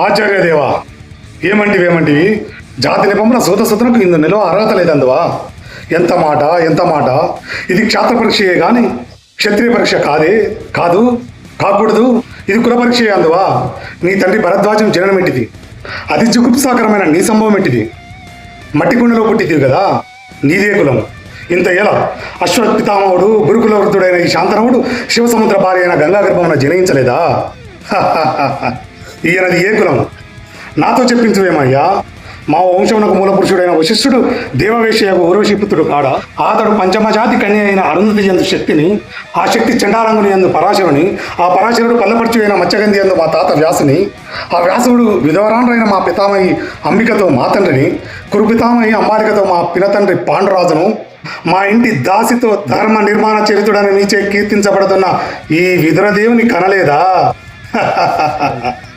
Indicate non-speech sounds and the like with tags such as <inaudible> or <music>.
ఆచార్యదేవా ఏమంటివి ఏమంటివి? జాతి నిపంపన సూత సుతనకు ఇందు నిలవ అర్హత లేదందువా? ఎంత మాట ఎంత మాట? ఇది క్షాత్ర పరీక్షయే కానీ క్షత్రియ పరీక్ష కాదే కాదు కాకూడదు ఇది కుల పరీక్షయే అందువా? నీ తండ్రి భరద్వాజం జననం ఎట్టిది అది జుగుప్సాకరమైన నీ సంభవం ఎట్టిది మట్టి కుండలో పుట్టిదివి కదా నీదే కులం. ఇంత ఎలా? అశ్వత్ పితామహుడు గురుకుల వృద్ధుడైన ఈ శాంతనవుడు శివసముద్ర భార్య అయిన గంగా గర్భమున జనయించలేదా? <laughs> ఈయనది ఏ కులం? నాతో చెప్పించువేమయ్యా? మా వంశమునకు మూల పురుషుడైన వశిష్ఠుడు దేవవేషయకు ఊర్వశిపుత్రుడు కాడ అతడు పంచమజాతి కన్య అయిన అరుంధతి ఎందు శక్తిని ఆ శక్తి చండాలంగుని ఎందు పరాశరుని ఆ పరాశరుడు పల్లపరచు అయిన మత్స్యగంధి ఎందు మా తాత వ్యాసుని ఆ వ్యాసుడు విధవరాండ్రైన మా పితామహి అంబికతో మా తండ్రిని కురు అంబాలికతో మా పినతండ్రి పాండురాజును మా ఇంటి దాసితో ధర్మ నిర్మాణ చరితుడని నీచే కీర్తించబడుతున్న ఈ విధురదేవుని కనలేదా? <laughs>